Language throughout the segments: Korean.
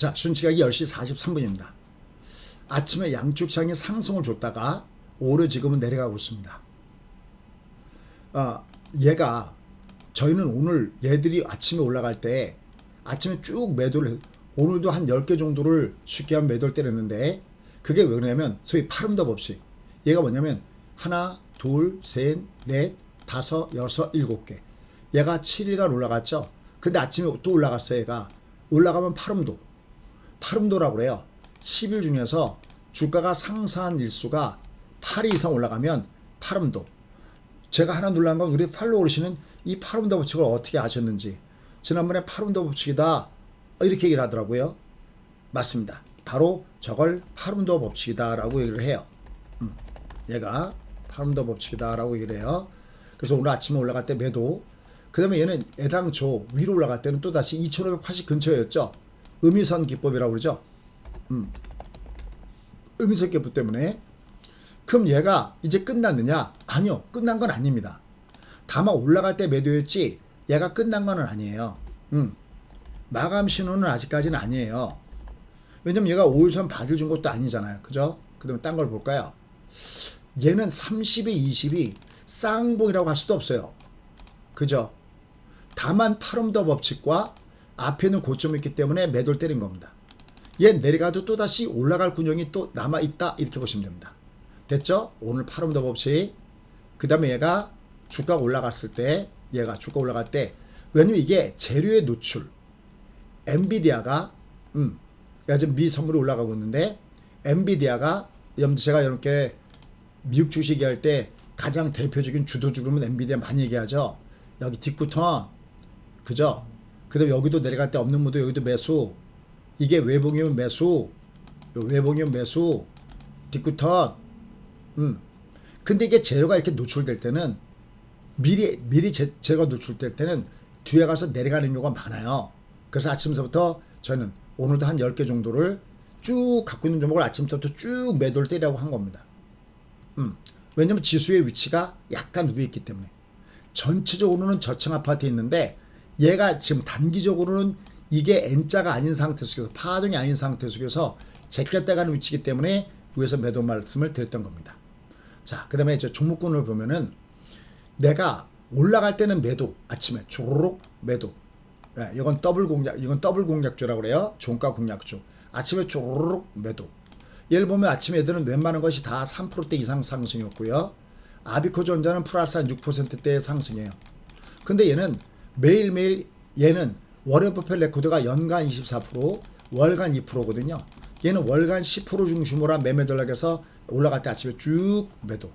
자, 순치각이 10시 43분입니다. 아침에 양쪽 시장이 상승을 줬다가 오늘 지금은 내려가고 있습니다. 아, 얘가 저희는 오늘 얘들이 아침에 올라갈 때 아침에 쭉 매도를 해- 오늘도 한 10개 정도를 쉽게 한 매도를 때렸는데 그게 왜 그러냐면 소위 파름더 법칙 얘가 뭐냐면 하나 둘 셋 넷 다섯 여섯 일곱 개 얘가 7일간 올라갔죠 근데 아침에 또 올라갔어요 얘가 올라가면 파름도 파름도라고 그래요 10일 중에서 주가가 상승한 일수가 8일 이상 올라가면 파름도 제가 하나 놀란 건 우리 팔로워시는 이 파름더 법칙을 어떻게 아셨는지 지난번에 파름더 법칙이다 이렇게 얘기를 하더라고요. 맞습니다. 바로 저걸 파름더 법칙이다라고 얘기를 해요. 음, 얘가 파름더 법칙이다라고 얘기를 해요. 그래서 오늘 아침에 올라갈 때 매도 그 다음에 얘는 애당초 위로 올라갈 때는 또다시 2580 근처였죠. 음이선 기법이라고 그러죠. 음. 음이선 기법 때문에 그럼 얘가 이제 끝났느냐? 아니요. 끝난 건 아닙니다. 다만 올라갈 때 매도였지 얘가 끝난 건 아니에요. 음. 마감 신호는 아직까지는 아니에요. 왜냐면 얘가 5일선 받을 준 것도 아니잖아요. 그죠? 그 다음에 딴 걸 볼까요? 얘는 30에 20이 쌍봉이라고 할 수도 없어요. 그죠? 다만 파름더 법칙과 앞에는 고점이 있기 때문에 매도를 때린 겁니다. 얘 내려가도 또다시 올라갈 군형이 또 남아있다 이렇게 보시면 됩니다. 됐죠? 오늘 파름더 법칙 그 다음에 얘가 주가가 올라갔을 때 얘가 주가 올라갈 때 왜냐면 이게 재료의 노출 엔비디아가 음, 야 지금 미 선물이 올라가고 있는데 엔비디아가 제가 이렇게 미국 주식 얘기할 때 가장 대표적인 주도주 그러면 엔비디아 많이 얘기하죠. 여기 뒷구턴 그죠? 그 다음에 여기도 내려갈 때 없는 무도 여기도 매수 이게 외봉이면 매수 요 외봉이면 매수 뒷구턴 음 근데 이게 재료가 이렇게 노출될 때는 미리 미리 재, 재료가 노출될 때는 뒤에 가서 내려가는 경우가 많아요. 그래서 아침서부터 저는 오늘도 한 10개 정도를 쭉 갖고 있는 종목을 아침부터 쭉 매도를 때리라고 한 겁니다. 음. 왜냐면 지수의 위치가 약간 위에 있기 때문에. 전체적으로는 저층 아파트에 있는데 얘가 지금 단기적으로는 이게 N자가 아닌 상태 속에서 파동이 아닌 상태 속에서 제꼈다가는 위치이기 때문에 위에서 매도 말씀을 드렸던 겁니다. 자, 그 다음에 이제 종목군을 보면은 내가 올라갈 때는 매도, 아침에 조르륵 매도. 예, 이건 더블 공략, 이건 더블 공략주라고 그래요. 종가 공략주. 아침에 조르륵 매도. 예를 보면 아침 애들은 웬만한 것이 다 3%대 이상 상승이었고요. 아비코전자는 플러스 한 6%대의 상승이에요. 근데 얘는 매일매일 얘는 워렌 버핏 레코드가 연간 24%, 월간 2%거든요. 얘는 월간 10% 중심으로 한 매매 전략에서 올라갈 때 아침에 쭉 매도.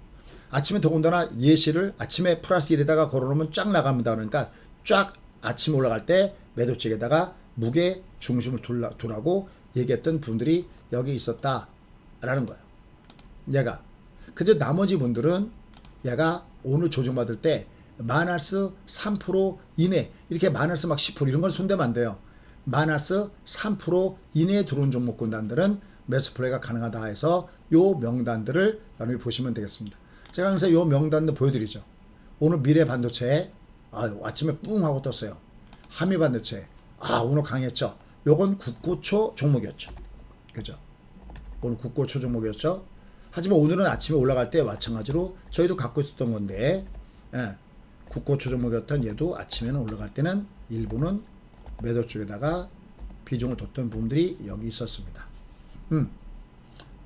아침에 더군다나 예시를 아침에 플러스 1에다가 걸어놓으면 쫙 나갑니다. 그러니까 쫙 아침에 올라갈 때 매도 쪽에다가 무게 중심을 둘라, 두라고 얘기했던 분들이 여기 있었다라는 거예요. 얘가. 그저 나머지 분들은 얘가 오늘 조정받을 때 마이너스 3% 이내 이렇게 마이너스 막 10% 이런 걸 손대면 안 돼요. 마이너스 3% 이내에 들어온 종목군단들은 매수 플레이가 가능하다 해서 요 명단들을 여러분이 보시면 되겠습니다. 제가 항상 요 명단도 보여드리죠. 오늘 미래 반도체 아, 아침에 뿡 하고 떴어요. 한미 반도체 아 오늘 강했죠. 요건 국고초 종목이었죠. 그죠? 오늘 국고초 종목이었죠. 하지만 오늘은 아침에 올라갈 때 마찬가지로 저희도 갖고 있었던 건데 예, 국고초 종목이었던 얘도 아침에는 올라갈 때는 일부는 매도 쪽에다가 비중을 뒀던 부분들이 여기 있었습니다. 음,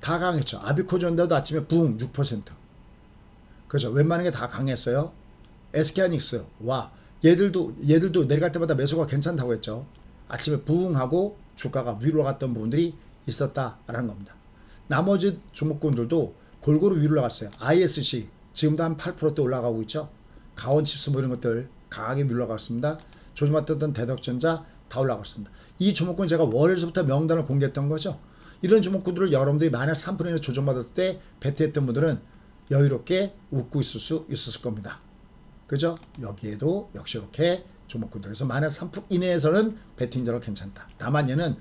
다 강했죠. 아비코전다도 아침에 붕 6%. 그죠. 웬만한 게 다 강했어요. SK하닉스 와 얘들도 얘들도 내려갈 때마다 매수가 괜찮다고 했죠. 아침에 부흥하고 주가가 위로 갔던 부분들이 있었다라는 겁니다. 나머지 종목군들도 골고루 위로 올라갔어요. ISC 지금도 한 8%대 올라가고 있죠. 가온칩스 뭐 이런 것들 강하게 위로 올라갔습니다. 조심했던 대덕전자 다 올라갔습니다. 이 종목군 제가 월요일부터 명단을 공개했던 거죠. 이런 종목군들을 여러분들이 만약 3% 이상 조정받았을 때 베트했던 분들은 여유롭게 웃고 있을 수 있었을 겁니다. 그죠? 여기에도 역시 이렇게 종목군들에서 만약 3% 이내에서는 베팅자로 괜찮다. 다만 얘는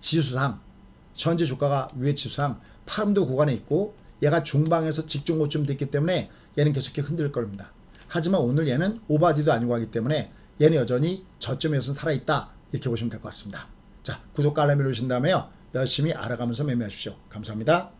지수상 현재 주가가 위에 지수상 파름도 구간에 있고 얘가 중방에서 직전 고점 됐기 때문에 얘는 계속 흔들 겁니다. 하지만 오늘 얘는 오바디도 아니고 하기 때문에 얘는 여전히 저점에서 살아있다 이렇게 보시면 될 것 같습니다. 자. 자 구독과 알람 누르신 다음에요 열심히 알아가면서 매매하십시오 감사합니다.